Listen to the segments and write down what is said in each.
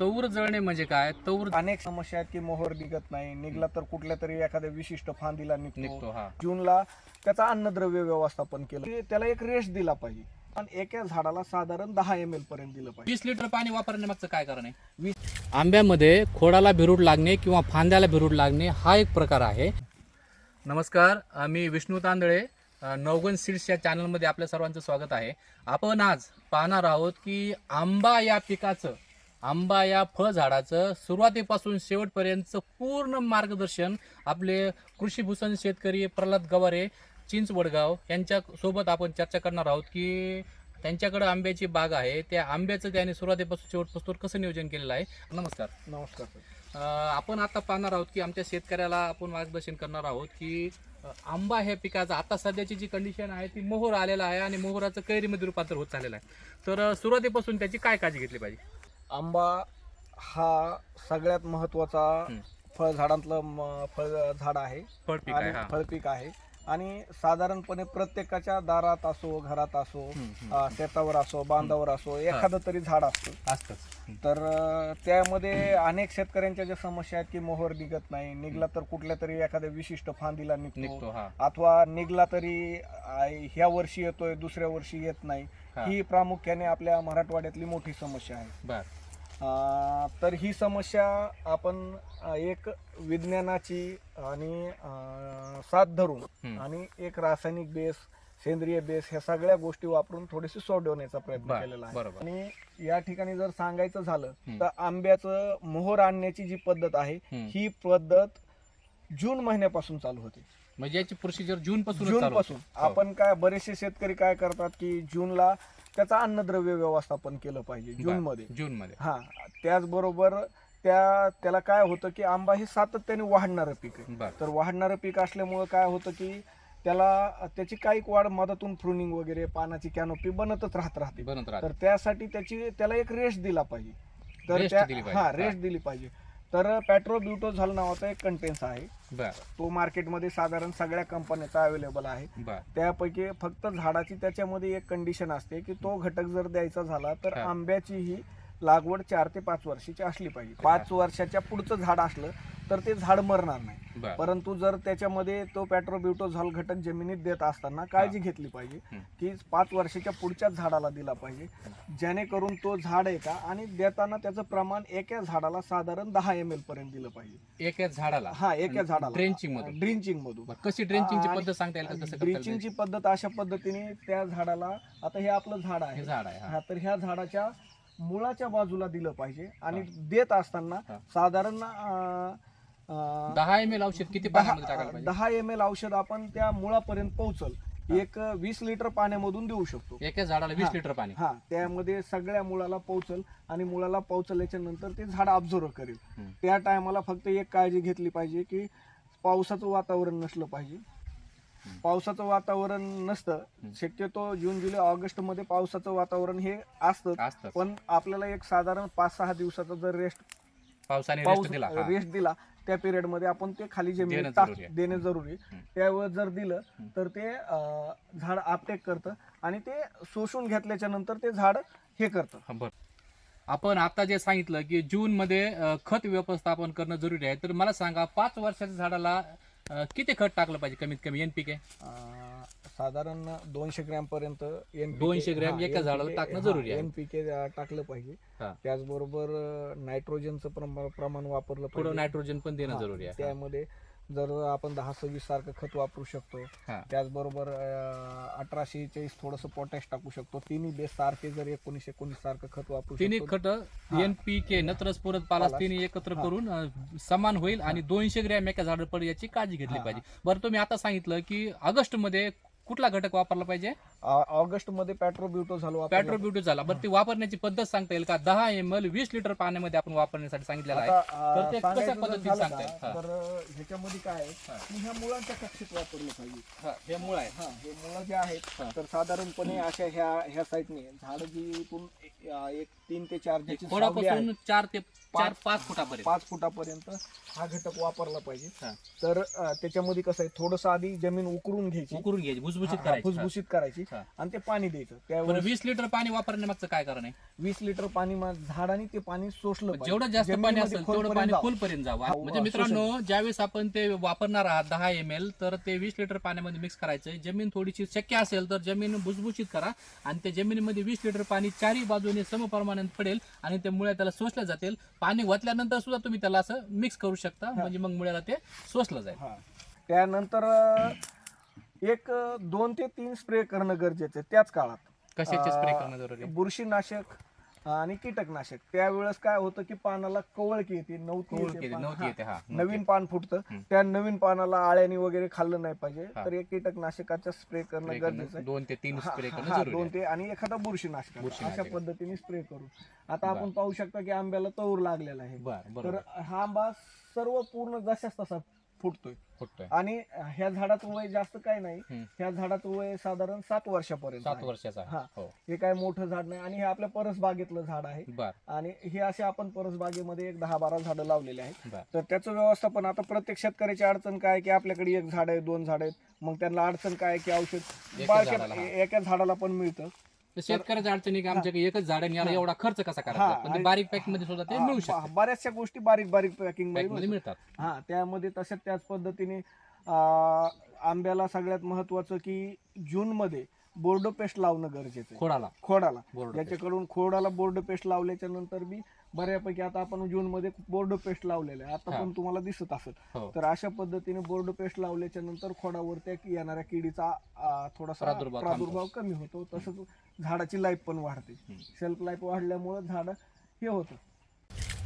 तौर जळणे म्हणजे काय? तौर अनेक समस्या आहेत की मोहर निघत नाही. निघला तर कुठल्या तरी एखाद्या विशिष्ट फांदीला निघतो. निघतो हा. जूनला त्याचा अन्नद्रव्य व्यवस्थापन केलं. की त्याला एक रेस्ट दिला पाहिजे. आणि एका झाडाला साधारण दहा एम एल पर्यंत दिलं पाहिजे. वीस लिटर पाणी वापरण्यामागचं काय कारण आहे? आंब्यामध्ये खोडाला बिरूड लागणे किंवा फांद्याला बिरूड लागणे हा एक प्रकार आहे. नमस्कार अ, मी विष्णू तांदळे अ, नवगण सीड्स या चॅनलमध्ये आपल्या सर्वांचं स्वागत आहे. आपण आज पाहणार आहोत की आंबा या पिकाचं आंबा या फळ झाडाचं सुरुवातीपासून शेवटपर्यंतचं पूर्ण मार्गदर्शन आपले कृषी भूषण शेतकरी प्रल्हाद गवारे चिंच वडगाव यांच्या सोबत आपण चर्चा करणार आहोत की त्यांच्याकडे आंब्याची बाग आहे. त्या आंब्याचं त्यांनी सुरुवातीपासून शेवटपासून कसं नियोजन केलेलं आहे? नमस्कार. नमस्कार आपण आता पाहणार आहोत की आमच्या शेतकऱ्याला आपण मार्गदर्शन करणार आहोत की आंबा ह्या पिकाचा आता सध्याची जी कंडिशन आहे ती मोहर आलेला आहे आणि मोहराचं कैरीमध्ये रूपांतर होत चाललेलं आहे. तर सुरुवातीपासून त्याची काय काळजी घेतली पाहिजे? आंबा हा सगळ्यात महत्त्वाचा हं. फळ झाडांतलं म- फळ झाड आहे. फळ पीक आहे आणि हा. फळपीक आहे. आणि साधारणपणे प्रत्येकाच्या दारात असो घरात असो. अं, शेतावर असो बांधावर असो एखादं तरी झाड असतं. असतंच. तर अं, त्यामध्ये अनेक शेतकऱ्यांच्या ज्या समस्या आहेत की मोहर निघत नाही निघला तर कुठल्या तरी एखाद्या विशिष्ट फांदीला निघतो. निघतो हा. अथवा निघला तरी आ, ह्या वर्षी येतोय दुसऱ्या वर्षी येत नाही. हा. ही प्रामुख्याने आपल्या मराठवाड्यातली मोठी समस्या आहे. बर. अं, तर ही समस्या आपण अं, एक विज्ञानाची आणि अं, साथ धरून हम्म. आणि एक रासायनिक बेस सेंद्रिय बेस ह्या सगळ्या गोष्टी वापरून थोडीशी सोडवण्याचा प्रयत्न बर, केलेला आहे बरोबर. आणि या ठिकाणी जर सांगायचं झालं हम्म. तर आंब्याचं मोहर आणण्याची जी पद्धत आहे हम्म. ही पद्धत जून महिन्यापासून चालू होते म्हणजे याची प्रोसिजर जून पासून जून पासून आपण काय बरेचसे शेतकरी काय करतात की जूनला त्याचा अन्नद्रव्य व्यवस्थापन केलं पाहिजे जून मध्ये जून मध्ये हा त्याचबरोबर त्या त्याला काय होतं की आंबा हे सातत्याने वाढणारं पीक आहे. तर वाढणारं पीक असल्यामुळं काय होतं की त्याला त्याची काही वाढ मधातून प्रुनिंग वगैरे पानाची कॅनोपी बनतच राहत राहते. तर त्यासाठी त्याची त्याला एक रेस्ट दिला पाहिजे. तर त्या. हा हा. रेस्ट दिली पाहिजे. तर पॅट्रोब्युटोझॉल नावाचा एक कंटेन्स आहे. बर. तो मार्केटमध्ये साधारण सगळ्या कंपन्याचा अवेलेबल आहे. बर. त्यापैकी फक्त झाडाची त्याच्यामध्ये एक कंडिशन असते की तो घटक जर द्यायचा झाला तर हा. आंब्याची ही लागवड चार ते पाच वर्षाची असली पाहिजे. पाच वर्षाच्या पुढचं झाड असलं तर ते झाड मरणार नाही. परंतु जर त्याच्यामध्ये तो पॅट्रोब्युटोझॉल घटक जमिनीत देत असताना काळजी घेतली पाहिजे. की पाच वर्षाच्या पुढच्याच झाडाला दिला पाहिजे. जेणेकरून तो झाड आहे का? आणि देताना त्याचं प्रमाण एका झाडाला साधारण दहा एम एल पर्यंत दिलं पाहिजे. एक झाडाला? हा एका झाडाला. ड्रेंचिंग मधून? ड्रिंचिंग मधून. कशी ड्रेंचिंगची पद्धत सांगता येईल ड्रिंचिंगची पद्धत अशा पद्धतीने त्या झाडाला आता हे आपलं झाड आहे. झाड आहे तर ह्या झाडाच्या मुळाच्या बाजूला दिलं पाहिजे. आणि देत असताना. साधारण अं, दहा एम एल औषध किती पाण्यामध्ये टाकायला दहा पाहिजे? दहा एम एल औषध आपण त्या मुळापर्यंत पोहोचल. एक वीस लिटर पाण्यामधून देऊ शकतो. एका झाडाला वीस. लिटर पाणी. हा त्यामध्ये सगळ्या मुळाला पोहोचल आणि मुळाला पोहोचल्याच्या नंतर ते झाड ऑब्झर्व करेल. हम्म. त्या टायमाला फक्त एक काळजी घेतली पाहिजे की पावसाचं वातावरण नसलं पाहिजे. पावसाचं वातावरण नसतं. शक्यतो जून जुलै ऑगस्टमध्ये पावसाचं वातावरण हे असतं. असतं. पण आपल्याला एक साधारण पाच सहा दिवसाचा जर रेस्ट पावसाने रेस्ट दिला. हा. रेस्ट दिला त्या पिरियडमध्ये आपण ते खाली देणं जमिनीत टाक जरुरी आहे. देणे जरुरी आहे. हम्म. त्यावेळेस जर दिलं तर ते अं, झाड आपटेक करतं आणि ते शोषून घेतल्याच्या नंतर ते झाड हे करतं हा, बरं आपण आता जे सांगितलं की जून मध्ये अं, खत व्यवस्थापन करणं जरुरी आहे तर मला सांगा पाच वर्षाच्या झाडाला अं, किती खत टाकलं पाहिजे कमीत कमी एनपीके अं, साधारण दोनशे ग्रॅम पर्यंत 200 ग्रॅम एका झाडाला टाकणं जरुरी आहे. एनपीके टाकलं पाहिजे. त्याचबरोबर नायट्रोजनचं प्रम- प्रमाण वापरलं थोडं पाहिजे नायट्रोजन पण देणं जरुरी आहे त्यामध्ये जर आपण दहा सव्वीस सारखं खत वापरू शकतो. त्याचबरोबर अठराशे चाळीस थोडस पोटॅश टाकू शकतो तिन्ही बेस सारखे जर एकोणीस एकोणीस सारखं खत वापरू तिन्ही खत एनपीके नत्रस परत पालास. तिन्ही एकत्र. करून समान होईल आणि दोनशे ग्रॅम एका झाडावर याची काळजी घेतली पाहिजे बरं तुम्ही आता सांगितलं की ऑगस्टमध्ये कुठला घटक वापरला पाहिजे? ऑगस्टमध्ये पॅट्रोब्युटो झालो पॅट्रोब्युटो झाला. बरं ती वापरण्याची पद्धत सांगता येईल का? दहा एम एल वीस लिटर पाण्यामध्ये आपण वापरण्यासाठी सांगितलेलं आहे. तर ते कशा पद्धतीने सांगता येईल? तर ह्याच्यामध्ये काय आहे. की ह्या मुळांच्या कक्षेत वापरलं पाहिजे. हा, मूळ आहे. हा हे मुळं जे आहेत. तर साधारणपणे अशा ह्या ह्या साईडने झाड जी इथून एक तीन ते चार ज्याची सावली आहे, खोडापासून चार ते चार पाच- फुटापर्यंत. पाच फुटापर्यंत हा घटक वापरला पाहिजे. हा. तर अं, त्याच्यामध्ये कसं आहे थोडस आधी जमीन उकरून घ्यायची. उकरून घ्यायची भुसभुशीत हा, करायची. भुसभुशीत करायची हा. आणि ते पाणी द्यायचं. बरं त्यावेळेस वीस लिटर पाणी वापरण्यामागचं काय कारण आहे? वीस लिटर पाणी मा- झाडाने ते पाणी पाहिजे. जेवढं जास्त पाणी जमिनीमध्ये असेल तेवढं खोलपर्यंत पाणी जावं. खोलपर्यंत जावं. हो, म्हणजे हो, मित्रांनो ज्यावेळेस आपण ते वापरणार आहात दहा एम एल तर ते वीस लिटर पाण्यामध्ये मिक्स करायचं. जमीन थोडीशी शक्य असेल तर जमीन भुसभुशीत करा. आणि त्या जमिनीमध्ये वीस लिटर पाणी चारही बाजूने समप्रमाणात पडेल आणि ते मुळ्या त्याला शोषल्या जातील. पाणी वतल्यानंतर सुद्धा तुम्ही त्याला असं मिक्स करू शकता. म्हणजे मग मुळ्याला ते शोषलं जाईल. हा. त्यानंतर अं, एक अं, दोन ते तीन स्प्रे करणं गरजेचं आहे. त्याच काळात. कशाचे स्प्रे करणं जरुरी आहे? बुरशीनाशक आणि कीटकनाशक. त्यावेळेस काय होतं की पानाला कवळकी येते नवती येते पान- हा. हा. नवीन पान फुटतं. हम्म. त्या नवीन पानाला आळ्यानी वगैरे खाल्लं नाही पाहिजे. हा. तर एक कीटकनाशकाचा स्प्रे करणं गरजेचं आहे. दोन ते तीन हा, स्प्रे हा, करणं हा, दोन ते आणि एखादा बुरशीनाशक बुरशीनाशक. अशा पद्धतीने स्प्रे करू आता आपण पाहू शकता की आंब्याला तौर लागलेला आहे. बर तर बरोबर हा आंबा सर्व पूर्ण जशाच तसा फुटतोय फुटतोय आणि ह्या झाडाचं वय जास्त काय नाही. ह्या झाडाचं वय साधारण सात वर्षापर्यंत सात आहे. वर्षाचा आहे. हा. हो हे काय मोठं झाड नाही आणि हे आपल्या परस बागेतलं झाड आहे बर आणि हे असे आपण परस बागेमध्ये एक दहा बारा झाडं लावलेले आहेत बर तर त्याचं व्यवस्थापन आता प्रत्येक शेतकऱ्याची अडचण काय आहे की आपल्याकडे एक झाड आहे दोन झाड आहेत मग त्यांना अडचण काय आहे की औषध एका बारक्या झाडाला, हा. एका झाडाला पण मिळतं तर शेतकऱ्याच्या अडचणी की आमच्याकडे एकच झाड आहे आणि याला एवढा खर्च कसा हा, करायचा पण ते आणि- बारीक पॅकमध्ये सुद्धा ते मिळू हा, शकते बऱ्याचशा गोष्टी बारीक बारीक पॅकिंग पॅकमध्ये मिळतात. मिळतात. हा त्यामध्ये तशाच त्याच पद्धतीने अं, आंब्याला सगळ्यात महत्वाचं की जून मध्ये बोर्डो पेस्ट लावणं गरजेचं आहे. खोडाला. खोडाला. बोर्ड ज्याच्याकडून खोडाला बोर्ड पेस्ट लावल्याच्या नंतर बी बऱ्यापैकी आता आपण जून मध्ये बोर्ड पेस्ट लावलेलं आहे. आता. पण तुम्हाला दिसत असेल. हो. तर अशा पद्धतीने बोर्ड पेस्ट लावल्याच्या नंतर खोडावर त्या येणाऱ्या किडीचा थोडासा प्रादुर्भाव कमी होतो. तसंच झाडाची लाईफ पण वाढते. शेल्फ लाईफ वाढल्यामुळे झाड हे होतं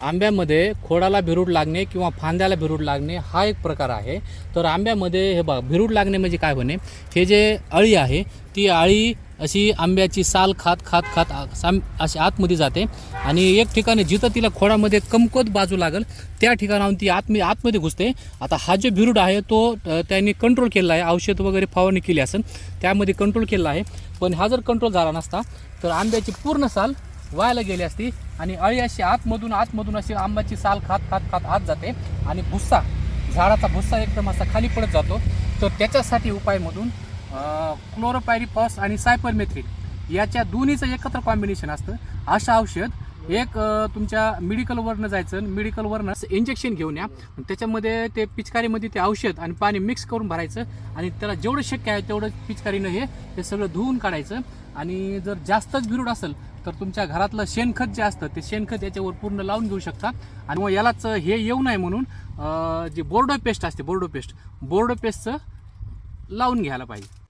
आंब्यामध्ये खोडाला भिरूड लागणे किंवा फांद्याला भिरूड लागणे हा एक प्रकार आहे. तर आंब्यामध्ये हे बघा भिरूड लागणे म्हणजे काय होणे हे जे अळी आहे ती अळी अशी आंब्याची साल खात खात खात साम अशी आतमध्ये जाते आणि एक ठिकाणी जिथं तिला खोडामध्ये कमकोत बाजू लागल त्या ठिकाणाहून ती आतमध्ये आतमध्ये घुसते. आता हा जो भिरूड आहे तो त्यांनी कंट्रोल केला आहे. औषध वगैरे फवारणी केली असेल त्यामध्ये कंट्रोल केला आहे. पण हा जर कंट्रोल झाला नसता तर आंब्याची पूर्ण साल व्हायला गेली असती. आणि अळी अशी आतमधून आतमधून अशी आंब्याची साल खात खात खात आत जाते. आणि भुस्सा झाडाचा भुस्सा एकदम असा खाली पडत जातो. तर त्याच्यासाठी उपायमधून क्लोरोपायरिफॉस आणि सायपरमेथ्रिन याच्या दोन्हीचं एकत्र कॉम्बिनेशन असतं. अशा औषध एक तुमच्या मेडिकलवरनं जायचं मेडिकलवरनं इंजेक्शन घेऊन या. त्याच्यामध्ये ते पिचकारीमध्ये ते औषध आणि पाणी मिक्स करून भरायचं. आणि त्याला जेवढं शक्य आहे तेवढं पिचकारीनं हे ते सगळं धुवून काढायचं. आणि जर जास्तच बिरूड असेल तर तुमच्या घरातलं शेणखत जे असतं ते शेणखत याच्यावर पूर्ण लावून घेऊ शकता. आणि मग यालाच हे येऊ नये म्हणून जे बोर्डो पेस्ट असते बोर्डो पेस्ट बोर्डो पेस्टचं लावून घ्यायला पाहिजे.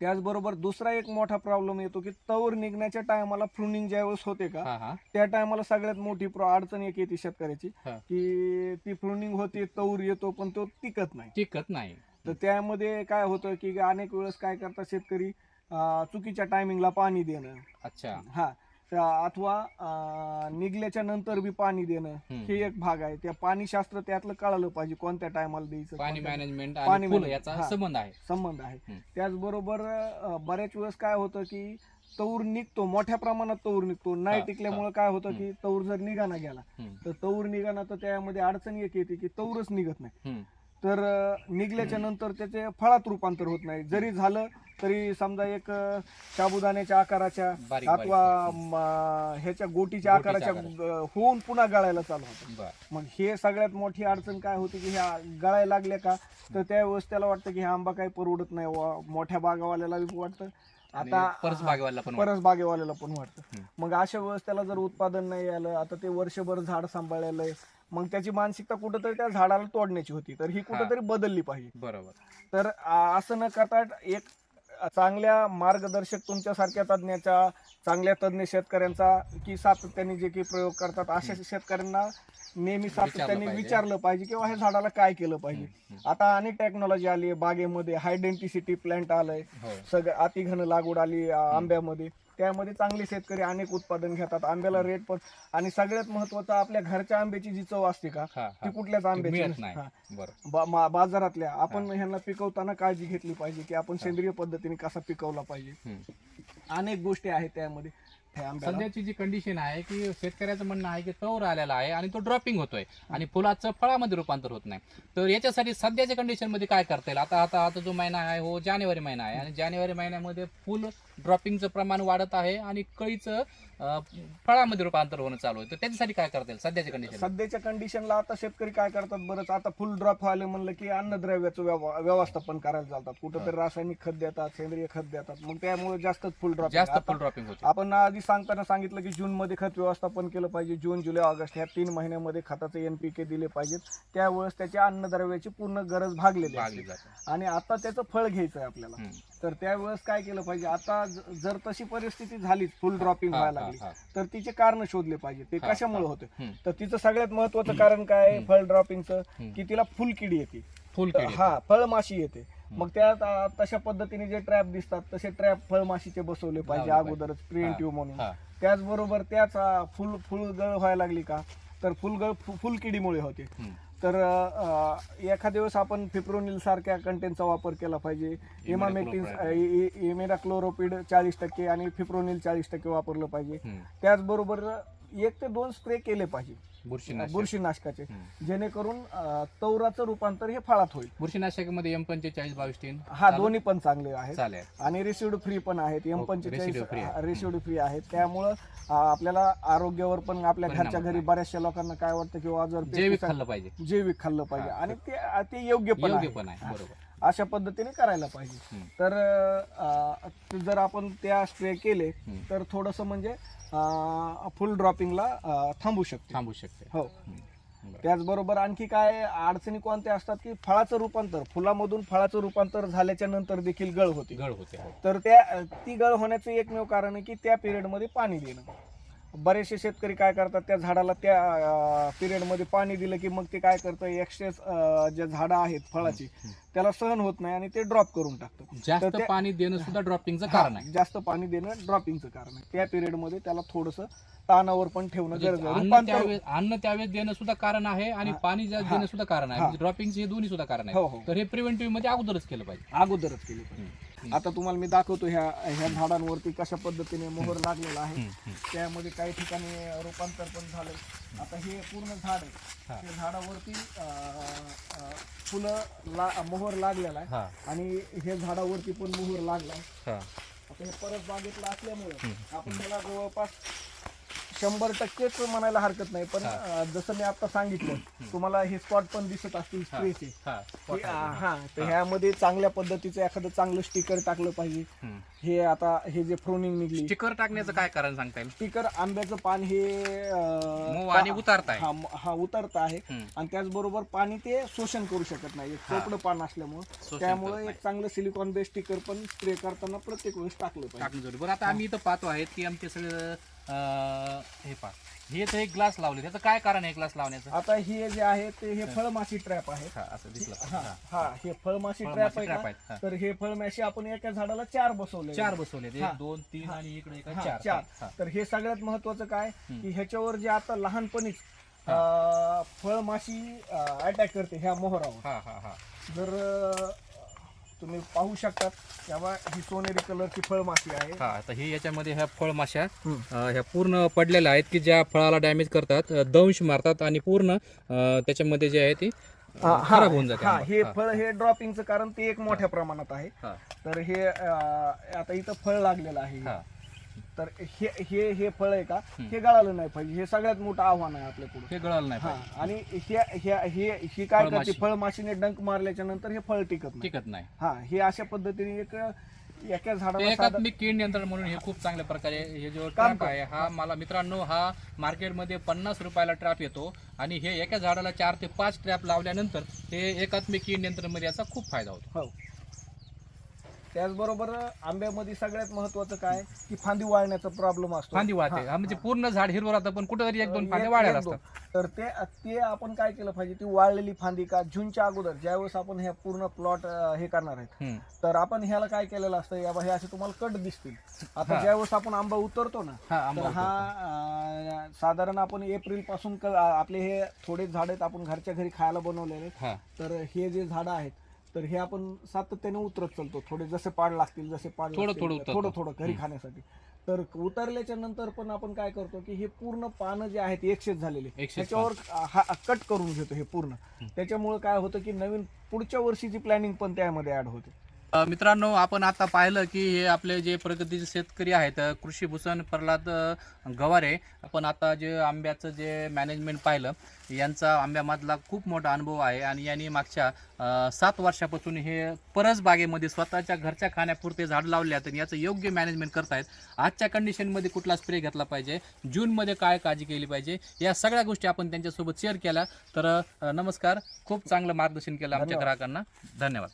त्याचबरोबर दुसरा एक मोठा प्रॉब्लेम येतो की तवर निघण्याच्या टायमाला फ्रुनिंग ज्यावेळेस होते का त्या टायमाला सगळ्यात मोठी अडचण एक येते शेतकऱ्याची. की ती फ्रुनिंग होते तवर येतो पण तो टिकत नाही. टिकत नाही. तर त्यामध्ये काय होतं की अनेक वेळेस काय करतात शेतकरी अं, चुकीच्या टायमिंगला पाणी देणं. अच्छा. हा त्या- अथवा अं, निघल्याच्या नंतर बी पाणी देणं. हम्म. हे एक भाग आहे. त्या पाणी शास्त्र त्यातलं कळालं पाहिजे कोणत्या टायमाला द्यायचं पाणी कोणत्या- मॅनेजमेंट पाणी आणि फुलं management, याचा हा. संबंध आहे. संबंध आहे. हम्म. त्याचबरोबर अं, बऱ्याच वेळेस काय होतं की तौर निघतो मोठ्या प्रमाणात तौर निघतो. नाही हा, टिकल्यामुळे काय होतं. की तौर जर निघाना गेला हम्म, तर तौर निघाना तर त्यामध्ये अडचण एक येते की तौरच निघत नाही. हम्म. तर अं, निघल्याच्या नंतर त्याचे फळात रूपांतर होत नाही. जरी झालं तरी समजा एक अं, साबुदाण्याच्या आकाराच्या बारीक अथवा म, ह्याच्या गोटीच्या आकाराच्या. अं, होऊन पुन्हा गळायला चालू होतं. बर. मग हे सगळ्यात मोठी अडचण काय होती की ह्या गळायला लागल्या का? तर त्यावेळेस त्याला वाटतं की हा आंबा काही परवडत नाही वा- मोठ्या बागावाल्याला बी वाटतं. आता आता परस बागेवाला पण परस बागेवाल्याला पण वाटतं. हम्म. मग अशा वेळेस त्याला जर उत्पादन नाही आलं आता ते वर्षभर झाड सांभाळलेलं आहे मग त्याची मानसिकता कुठंतरी त्या झाडाला तोडण्याची होती. तर ही कुठंतरी बदलली पाहिजे. बरोबर. तर आ, असं न करता एक चांगल्या मार्गदर्शक तुमच्यासारख्या तज्ज्ञाचा चांगल्या तज्ज्ञ शेतकऱ्यांचा की सातत्याने जे काही प्रयोग करतात अशा शेतकऱ्यांना नेहमी सातत्याने. विचारलं पाहिजे किंवा ह्या झाडाला काय केलं पाहिजे. आता अनेक टेक्नॉलॉजी आली आहे बागेमध्ये हाय डेन्टिसिटी प्लांट आलंय. हो. सगळं अतिघन लागवड आली आंब्यामध्ये. त्यामध्ये चांगले शेतकरी अनेक उत्पादन घेतात. आंब्याला रेट पण आणि सगळ्यात महत्वाचं आपल्या घरच्या आंब्याची जी चव असते का हा ती कुठल्याच आंब्याची मिळत. नाही. हा. बरोबर बा- मा- बाजारातल्या आपण ह्यांना पिकवताना काळजी घेतली पाहिजे की आपण सेंद्रिय पद्धतीने कसा पिकवला पाहिजे. हम्म. अनेक गोष्टी आहेत त्यामध्ये. आंब्याला. सध्याची जी कंडिशन आहे की शेतकऱ्याचं म्हणणं आहे की तवर आलेला आहे आणि तो ड्रॉपिंग होतोय आणि फुलाचं फळामध्ये रूपांतर होत नाही. तर याच्यासाठी सध्याच्या कंडिशनमध्ये काय करता येईल? आता आता आता जो महिना आहे हो जानेवारी महिना आहे आणि जानेवारी महिन्यामध्ये फुल ड्रॉपिंगचं प्रमाण वाढत आहे आणि कळीचं फळामध्ये रूपांतर होणं चालू आहे. तर त्याच्यासाठी काय करता येईल सध्याच्या कंडिशन सध्याच्या कंडिशनला आता शेतकरी काय करतात बरंच आता फुल ड्रॉप व्हायला म्हणलं की अन्नद्रव्याचं व्यव- व्यवस्थापन करायला चालतात. कुठंतरी रासायनिक खत देतात सेंद्रिय खत देतात. मग त्यामुळे जास्तच फुल ड्रॉप जास्त फुल ड्रॉपिंग होते. आपण आधी सांगताना सांगितलं की जून मध्ये खत व्यवस्थापन केलं पाहिजे. जून जुलै ऑगस्ट ह्या तीन महिन्यामध्ये खताचे एनपीके दिले पाहिजेत. त्यावेळेस त्याच्या अन्नद्रव्याची पूर्ण गरज भागलेली भागली असते. जाते. आणि आता त्याचं फळ घ्यायचं आहे आपल्याला. हम्म. तर त्यावेळेस काय केलं पाहिजे? आता जर तशी परिस्थिती झालीच फुल ड्रॉपिंग व्हायला लागली. तर तिचे कारण शोधले पाहिजे. ते कशामुळे. होते. तर तिचं सगळ्यात महत्वाचं कारण काय फळ ड्रॉपिंगचं. की तिला फुलकिडी येते. फुल किडी हा फळमाशी येते. मग त्यात अं, तशा पद्धतीने जे ट्रॅप दिसतात तसे ट्रॅप फळमाशीचे बसवले पाहिजे अगोदरच प्रिव्हेंटिव्ह म्हणून. त्याचबरोबर त्याच फुल फुलगळ व्हायला लागली का? तर फुलगळ फुलकिडीमुळे होते. तर एखाद्या वेळेस आपण फिप्रोनिल सारख्या कंटेनचा वापर केला पाहिजे. इमामेक्टिन इमेडा क्लोरोपिड चाळीस टक्के आणि फिप्रोनिल चाळीस टक्के वापरलं पाहिजे. त्याचबरोबर एक ते दोन स्प्रे केले पाहिजे. बुरशीनाशक. बुरशीनाशकाचे. जेणेकरून अं, तौराचं रूपांतर हे फळात होईल. बुरशीनाशकामध्ये एम पंचेचाळीस बावीस तीन? हा दोन्ही पण चांगले आहेत. चालेल. आणि रेसिड्यू फ्री पण आहेत. एम हो, पंचेचाळीस residue free आहे. रेसिड्यू फ्री आहेत. त्यामुळं आपल्याला आरोग्यावर पण आपल्या परिणाम घरच्या घरी. बऱ्याचशा लोकांना काय वाटतं किंवा जर जैविक खाल्लं पाहिजे. जैविक खाल्लं पाहिजे. हा. आणि ते ते योग्य पण योग्य आहे. पण आहे. बरोबर. अशा पद्धतीने करायला पाहिजे. हम्म. तर अ, जर आपण त्या स्प्रे केले हम्म. तर थोडस म्हणजे फुल ड्रॉपिंगला थांबू शकते. थांबू शकते. हो. त्याचबरोबर आणखी काय अडचणी कोणत्या असतात की फळाचं रूपांतर फुलामधून फळाचं रूपांतर झाल्याच्यानंतर देखील गळ होते. गळ होते हो. तर त्या ती गळ होण्याचं एकमेव कारण आहे की त्या पिरियडमध्ये पाणी देणं. बरेचसे शेतकरी काय करतात त्या झाडाला त्या पिरियडमध्ये पाणी दिलं की मग ते काय करतं एक्सेस जे झाडं आहेत फळाची त्याला सहन होत नाही आणि ते ड्रॉप करून टाकतं जास्त पाणी देणं सुद्धा ड्रॉपिंगचं कारण आहे हा, जास्त पाणी देणं ड्रॉपिंगचं कारण आहे त्या पिरियडमध्ये त्याला थोडस तानावर पण ठेवणं म्हणजे गरज आहे अन्न त्यावेळेस देणं सुद्धा कारण आहे आणि हा. पाणी जास्त हा. देणं सुद्धा कारण आहे हा. म्हणजे हे दोन्ही सुद्धा कारण हो आहे हो तर हे प्रिव्हेंटिव्हमध्ये अगोदरच केलं पाहिजे अगोदरच केली पाहिजे. आता तुम्हाला मी दाखवतो ह्या ह्या झाडांवरती कशा पद्धतीने मोहर लागलेला आहे. त्यामध्ये काही ठिकाणी रूपांतर पण झालंय. आता हे पूर्ण झाड. आहे. त्या झाडावरती फुलं ला मोहर लागलेला आहे. आणि हे झाडावरती पण मोहर लागलाय हा. आता हे परत बागेतलं असल्यामुळे आपण त्याला जवळपास शंभर टक्केच म्हणायला हरकत नाही पण. अं, जसं मी आता सांगितलं तुम्हाला हे स्पॉट पण दिसत असतील. स्प्रेचे हा आ, हा तर ह्यामध्ये चांगल्या पद्धतीचं एखादं चांगलं स्टिकर टाकलं पाहिजे. हे आता हे जे फ्रोनिंग निघली. स्टिकर टाकण्याचं काय कारण सांगता येईल? स्टिकर आंब्याचं पान हे अं, मऊ आणि उतारता आहे हा म- हा उतरत आहे. हम्म. आणि त्याचबरोबर पाणी ते शोषण करू शकत नाही. एक. चोपडं पान असल्यामुळे. करत त्यामुळे. एक चांगलं सिलिकॉन बेस स्टिकर पण स्प्रे करताना प्रत्येक वेळेस टाकलं पाहिजे. टाकणं जरूर बरं आता आम्ही इथं पाहतो आहेत की आमचे सगळं हे पा हे तर एक ग्लास लावले. त्याचं काय कारण आहे ग्लास लावण्याचं? आता हे जे आहे ते हे फळमाशी ट्रॅप आहे. हा असं दिसलं. हा हा. फळमाशी फळमाशी ट्रॅप आहे का हा. तर हे फळमाशी आपण एका झाडाला चार बसवले. चार बसवले हा. एक दोन तीन आणि इकडे एक चार. चार. हा. तर हे सगळ्यात महत्वाचं काय? हम्म. की ह्याच्यावर जे आता लहानपणीच अं, फळमाशी अटॅक करते ह्या मोहरावर. हा हा हा. जर अं, तुम्ही पाहू शकतात तेव्हा ही सोनेरी कलरची फळमाशी आहे. हा आता ही याच्यामध्ये ह्या फळमाशा ह्या पूर्ण पडलेल्या आहेत की ज्या फळाला डॅमेज करतात दंश मारतात आणि पूर्ण त्याच्यामध्ये जे आहे ती खराब होऊन जाते हा फळ हे ड्रॉपिंगचं कारण ते एक मोठ्या प्रमाणात आहे. हा, तर हे आता इथं फळ लागलेलं आहे. हा. तर हे हे हे फळ आहे का. हे गळालं नाही पाहिजे. हे सगळ्यात मोठं आव्हान आहे आपल्या पुढे. हे गळालं नाही हा. आणि हे हे हे ही काय करते? फळमाशी. फळमाशीने डंक मारल्याच्या नंतर हे फळ टिकत नाही. टिकत नाही. हा. हे अशा पद्धतीने एक एका ते झाडाला एकात्मिक कीड नियंत्रण म्हणून हे खूप चांगल्या प्रकारे हे जो काम ट्रॅप आहे हा मला मित्रांनो हा मार्केटमध्ये पन्नास रुपयाला ट्रॅप येतो. आणि हे एका झाडाला चार ते पाच ट्रॅप लावल्यानंतर हे एकात्मिक कीड नियंत्रणमध्ये याचा खूप फायदा होतो. हो. त्याचबरोबर आंब्यामध्ये सगळ्यात महत्वाचं काय? की फांदी वाळण्याचा प्रॉब्लेम असतो. फांदी हा, हा म्हणजे हा. पूर्ण झाड हिरवं राहतं पण कुठेतरी एक दोन एक- एक दोन. असतात. तर ते ते आपण काय केलं पाहिजे? ती वाळलेली फांदी का? जूनच्या अगोदर ज्यावेळेस आपण हे पूर्ण प्लॉट हे करणार आहेत हम्म. तर आपण ह्याला काय केलेलं असतं? या बा- हे असे तुम्हाला कट दिसतील. आता हा. ज्यावेळेस आपण आंबा उतरतो ना हा आंबा तर हा उतरतो. अं, साधारण आपण एप्रिलपासून क- आपले हे थोडे झाड आहेत आपण घरच्या घरी खायला बनवलेले हा. तर हे जे झाडं आहेत तर हे आपण सातत्याने उतरत चालतो. थोडे जसे पाड लागतील जसे पाड थोडं- लागतील, थोडं उतरतो. थोडं थोडं घरी हम्म. खाण्यासाठी. तर उतरल्याच्या नंतर पण आपण काय करतो की हे पूर्ण पानं जे आहेत एकशेच झालेले एकशेच त्याच्यावर हा कट करून घेतो हे पूर्ण. त्याच्यामुळे काय होतं की नवीन पुढच्या वर्षीची प्लॅनिंग पण त्यामध्ये ऍड होते. मित्रांनो आपण आता पाहिलं की हे आपले जे प्रगतीचे शेतकरी आहेत कृषी भूषण प्रल्हाद गवारे आपण आता जे आंब्याचं जे मॅनेजमेंट पाहिलं यांचा आंब्यामधला खूप मोठा अनुभव आहे आणि यांनी मागच्या सात वर्षापासून हे परस बागेमध्ये स्वतःच्या घरच्या खाण्यापुरते झाड लावले आहेत आणि याचं योग्य मॅनेजमेंट करतायत. आजच्या कंडिशनमध्ये कुठला स्प्रे घेतला पाहिजे? जूनमध्ये काय काळजी केली पाहिजे? या सगळ्या गोष्टी आपण त्यांच्यासोबत शेअर केल्या. तर नमस्कार. खूप चांगलं मार्गदर्शन केलं आमच्या. ग्राहकांना. धन्यवाद.